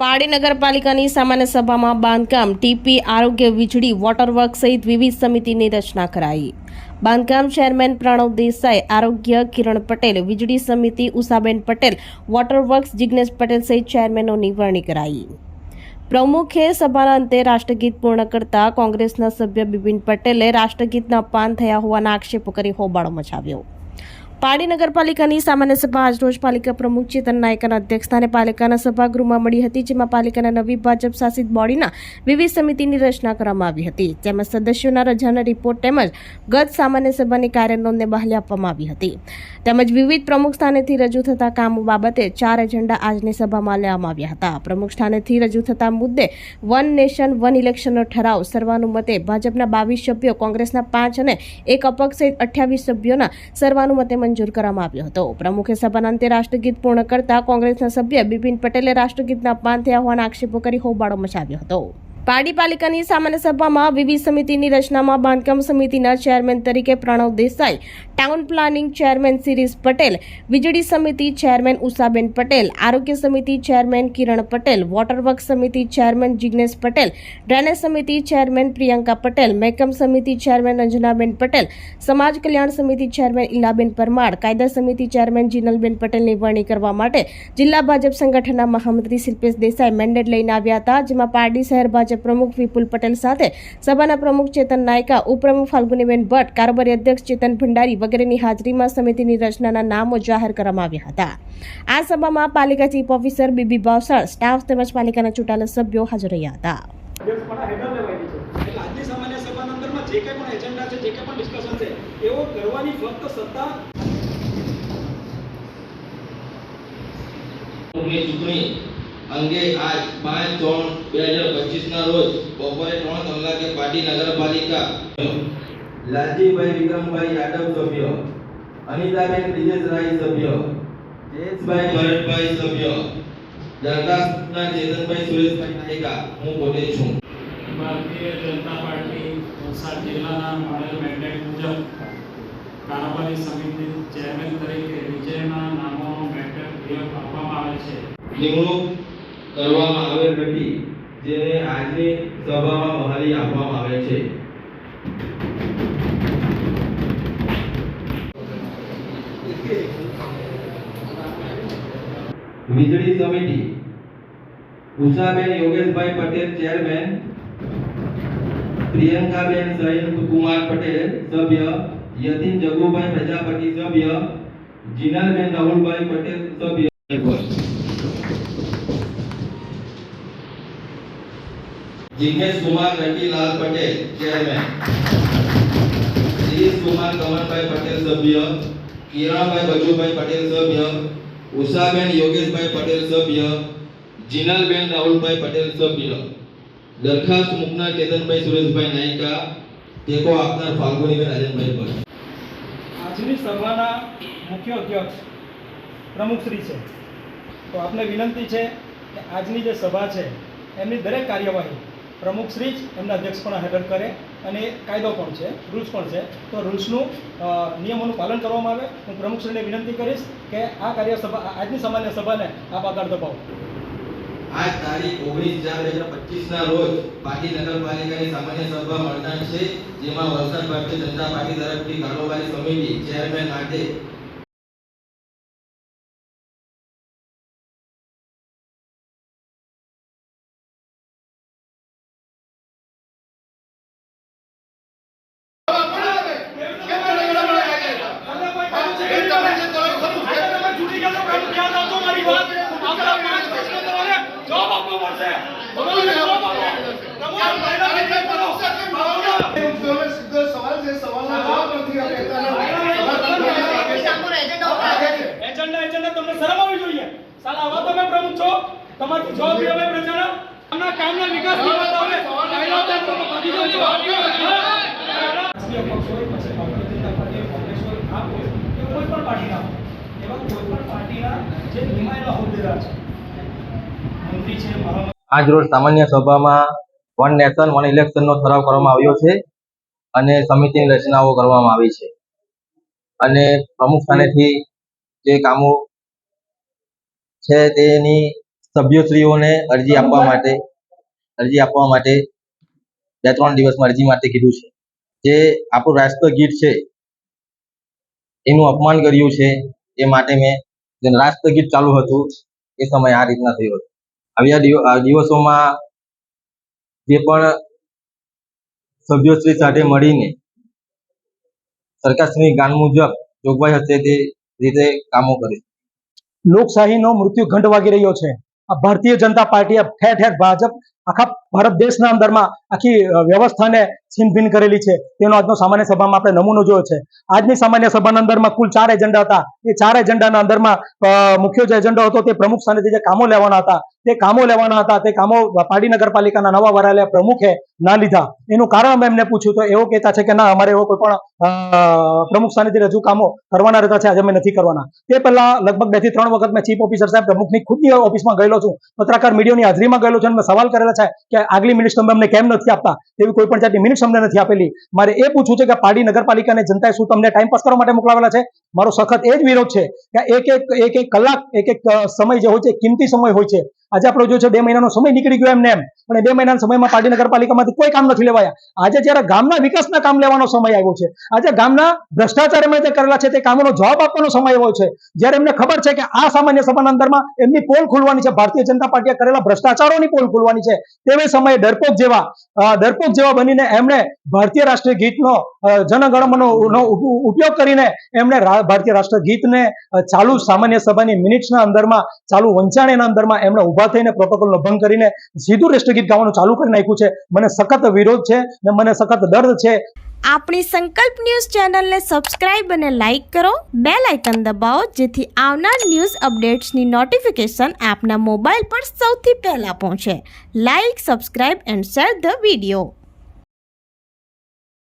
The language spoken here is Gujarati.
પાડી નગરપાલિકાની સામાન્ય સભામાં બાંધકામ, ટીપી, આરોગ્ય વીજળી, વોટરવર્ક સહિત વિવિધ સમિતિની રચના કરાઈ. બાંધકામ ચેરમેન પ્રણવ દેસાઈ, આરોગ્ય કિરણ પટેલ, વીજળી સમિતિ ઉષાબેન પટેલ, વોટરવર્ક્સ જિગ્નેશ પટેલ સહિત ચેરમેનોની વરણી કરાઈ. પ્રમુખે સભાના અંતે રાષ્ટ્રગીત પૂર્ણ કરતા કોંગ્રેસના સભ્ય બિપિન પટેલે રાષ્ટ્રગીતના પાન થયા હોવાના આક્ષેપો કરી હોબાળો મચાવ્યો. પાડી નગરપાલિકાની સામાન્ય સભા આજરોજ પાલિકા પ્રમુખ ચેતન નાયકના અધ્યક્ષસ્થાને પાલિકાના સભાગૃહમાં મળી હતી, જેમાં પાલિકાના નવી ભાજપ શાસિત બોડીના વિવિધ સમિતિની રચના કરવામાં આવી હતી. તેમજ સદસ્યોના રજાના રિપોર્ટ તેમજ ગત સામાન્ય સભાની કાર્યનોંધને બહાલી આપવામાં આવી હતી. તેમજ વિવિધ પ્રમુખ સ્થાનેથી રજૂ થતા કામો બાબતે ચાર એજન્ડા આજની સભામાં લેવામાં આવ્યા હતા. પ્રમુખ સ્થાનેથી રજૂ થતા મુદ્દે વન નેશન, વન ઇલેક્શનનો ઠરાવ સર્વાનુમતે ભાજપના બાવીસ સભ્યો, કોંગ્રેસના પાંચ અને એક અપક્ષ સહિત અઠ્યાવીસ સભ્યોના સર્વાનુમતે મંજૂર કરવામાં આવ્યો હતો. પ્રમુખે સભાના અંતે રાષ્ટ્રગીત પૂર્ણ કરતા કોંગ્રેસના સભ્ય બિપિન પટેલે રાષ્ટ્રગીતના અપમાન થયા હોવાના આક્ષેપો કરી હોબાળો મચાવ્યો હતો. પાડી પાલિકાની સામાન્ય સભામાં વિવિધ સમિતિની રચનામાં બાંધકામ સમિતિના ચેરમેન તરીકે Pranav Desai, town planning chairman Shirish Patel, વીજળી સમિતિ ચેરમેન ઉષાબેન પટેલ, આરોગ્ય સમિતિ ચેરમેન કિરણ પટેલ વોટરવર્ક સમિતિ ચેરમેન જિગ્નેશ પટેલ, ડ્રેનેજ સમિતિ ચેરમેન પ્રિયંકા પટેલ, મેકમ સમિતિ ચેરમેન અંજનાબેન પટેલ, સમાજ કલ્યાણ સમિતિ ચેરમેન ઇલાબેન પરમાર, કાયદા સમિતિ ચેરમેન જીનલબેન પટેલની વરણી કરવા માટે જિલ્લા ભાજપ સંગઠનના મહામંત્રી શિલ્પેશ દેસાઈ મેન્ડેટ લઈને આવ્યા હતા, જેમાં પારડી શહેર ભાજપ પ્રમુખ વિપુલ પટેલ સાથે સભાના પ્રમુખ ચેતન નાયકા ઉપપ્રમુખ ફાલ્ગુનીબેન ભટ્ટ કારોબારી અધ્યક્ષ ચેતન ભંડારી વગેરેની હાજરીમાં સમિતિની રચનાના નામો જાહેર કરવામાં આવ્યા હતા. આ સભામાં પાલિકા chief officer B B Bhavsar staff તેમજ પાલિકાના ચૂંટાયેલા સભ્યો હાજર રહ્યા હતા. ચૂંટણી અંગે આજ પાંચ ત્રણ બે હજાર પચીસ ના રોજ બપોરે ત્રણ કલાકે પાટી નગરપાલિકા લાલજીભાઈ વિક્રમભાઈ યાદવ સભ્ય અનિતાબેન બ્રિજેશભાઈ સભ્ય જયેશભાઈ ભરતભાઈ સભ્ય જનતા ચેતનભાઈ સુરેશભાઈ નાયકા હું પોતે છું. ભારતીય જનતા પાર્ટી વલસાડ જિલ્લાના મોડેલ મેન્ડેટ મુજબ કારોબારી સમિતિ ચેરમેન તરીકે વિજયના નામોનો મેન્ડેટ આપવામાં આવે છે. નિમણૂક કરવામાં આવેલ નથી, જેને આજની સભામાં બહારી આપવામાં આવે છે. વીજળી સમિતિ. ઉષાબેન યોગેશભાઈ પટેલ ચેરમેન. પ્રિયંકાબેન સૈન કુમાર પટેલ સભ્ય. યતીન જગુભાઈ પ્રજાપતિ સભ્ય. જીનલબેન રાહુલભાઈ પટેલ સભ્ય. જિગ્નેશ કુમાર રતિલાલ પટેલ ચેરમેન શિરીષ કુમાર, કમલભાઈ પટેલ, સભ્ય. કિરણભાઈ બચુભાઈ પટેલ, સભ્ય. ઉષાબેન યોગેશભાઈ પટેલ, સભ્ય. જીનલબેન રાહુલભાઈ પટેલ, સભ્ય. દરખાસ્ત મુકનાર કેતનભાઈ સુરેશભાઈ નાયકા. ટેકો આપનાર ફાલ્ગુનીબેન રાજનભાઈ પટેલ આજની સભાના મુખ્ય અધ્યક્ષ પ્રમુખશ્રી છે. તો આપને વિનંતી છે કે આજની જે સભા છે, એમની દરેક કાર્યવાહી પ્રમુખશ્રી જ એમના અધ્યક્ષપણા હેઠળ કરે અને કાયદો પણ છે, રૂલ્સ પણ છે. તો રૂલ્સનું નિયમોનું પાલન કરવામાં આવે. હું પ્રમુખશ્રીને વિનંતી કરીશ કે આ કાર્યસભા આજની સામાન્ય સભાને આપ આગળ દબાવો. આજ તારીખ ઓગણીસ ચાર બે હજાર પચીસ ના રોજ પાટી નગરપાલિકાની સામાન્ય સભા મળનાર છે, જેમાં વલસાડ ભારતીય જનતા પાર્ટી તરફથી કારોબારી સમિતિ ચેરમેન માટે એજન્ડા એજન્ડા તમને શરમ આવવી જોઈએ સાલા આવા તમે પ્રમુખ છો તમારથી જવાબ લેવાય પ્રજાના આમના કામના વિકાસની વાત આવે કાયદા તો તમે ભાગી જાઓ છો રાષ્ટ્રીય પક્ષ પછી ભારતીય જનતા પાર્ટી કોંગ્રેસ હોય આપ હોય કોઈ પણ પાર્ટીના એવા કોઈ પણ પાર્ટીના જે નિમાયેલા હોદ્દેદાર છે મંત્રી છે મહામંત્રી આજરોજ સામાન્ય સભામાં વન નેશન વન ઇલેક્શનનો ઠરાવ કરવામાં આવ્યો છે અને સમિતિની રચનાઓ કરવામાં આવી છે. અને પ્રમુખ સ્થાનેથી જે કામો છે તેની સભ્યશ્રીઓને અરજી આપવા માટે, અરજી આપવા માટે બે ત્રણ દિવસમાં અરજી માટે કીધું છે. જે આપણું રાષ્ટ્ર ગીત છે, એનું અપમાન કર્યું છે, એ માટે મેં જે રાષ્ટ્રગીત ચાલુ હતું, એ સમયે આ રીતના થયું હતું. આવ્યા દિવસોમાં જે પણ સભ્યોશ્રી સાથે મળીને સરકારશ્રીની ગાન મુજબ જોગવાઈ હશે તે રીતે કામો કરે લોકશાહીનો મૃત્યુ ઘંટ વાગી રહ્યો છે. આ ભારતીય જનતા પાર્ટીએ ઠેર ઠેર ભાજપ આખા ભારત દેશના અંદરમાં આખી વ્યવસ્થાને છીનભીન કરેલી છે. તેનો આજનો સામાન્ય સભામાં આપણે નમૂનો જોયો છે. આજની સામાન્ય સભાના અંદરમાં કુલ ચાર એજન્ડા હતા. એ ચાર એજન્ડાના અંદરમાં મુખ્ય જે એજન્ડો હતો તે પ્રમુખ સ્થાનેથી જે કામો લેવાના હતા, તે કામો લેવાના હતા, તે કામો પાડી નગરપાલિકાના નવા વરાયેલા પ્રમુખે ના લીધા. એનું કારણ અમે એમને પૂછ્યું તો એવો કહેતા છે કે ના, અમારે એવો કોઈ પણ પ્રમુખ સ્થાનેથી રજૂ કામો કરવાના રહેતા છે, આજે અમે નથી કરવાના. તે પહેલા લગભગ બેથી ત્રણ વખત મેં ચીફ ઓફિસર સાહેબ પ્રમુખની ખુદની ઓફિસમાં ગયેલો છું. પત્રકાર મીડિયાની હાજરીમાં ગયેલો છું અને સવાલ કરેલા છે કે આગલી મિનિટ તમે અમને કેમ નથી આપતા? તેવી કોઈ પણ જાતની મિનિટ અમને નથી આપેલી. મારે એ પૂછવું છે કે પાડી નગરપાલિકાને જનતાએ શું તમને ટાઈમ પાસ કરવા માટે મોકલાવેલા છે? મારો સખત એ જ વિરોધ છે કે એક એક એક એક કલાક, એક એક સમય જે હોય છે, કિંમતી સમય હોય છે. આજે આપણો જો છે બે મહિનાનો સમય નીકળી ગયો એમને એમ. પણ એ બે મહિનાના સમયમાં પાટી નગરપાલિકામાંથી કોઈ કામ નથી લેવાયા. આજે જ્યારે ગામના વિકાસના કામ લેવાનો સમય આવ્યો છે, આજે ગામના ભ્રષ્ટાચાર એમણે જે કરેલા છે તે કામોનો જવાબ આપવાનો સમય આવ્યો છે, જ્યારે એમને ખબર છે કે આ સામાન્ય સભાના અંદરમાં એમની પોલ ખોલવાની છે, ભારતીય જનતા પાર્ટીએ કરેલા ભ્રષ્ટાચારોની પોલ ખોલવાની છે. તેવે સમયે ડરપોક જેવા ડરપોક જેવા બનીને એમણે ભારતીય રાષ્ટ્રીય ગીતનો જનગણમનો ઉપયોગ કરીને એમણે ભારતીય રાષ્ટ્રીય ગીતને ચાલુ સામાન્ય સભાની મિનિટ્સના અંદરમાં, ચાલુ વંચાણીના અંદરમાં એમણે ઊભા થઈને પ્રોટોકોલનો ભંગ કરીને સીધું રાષ્ટ્રીય ગાવાનું ચાલુ કરી નાખ્યું છે. મને સખત વિરોધ છે ને મને સખત દર્દ છે. આપણી સંકલ્પ ન્યૂઝ ચેનલને સબસ્ક્રાઇબ અને લાઇક કરો. બે લાઇકન દબાવો, જેથી આવનાર ન્યૂઝ અપડેટ્સની નોટિફિકેશન આપના મોબાઈલ પર સૌથી પહેલાં પહોંચે. Like subscribe and share the video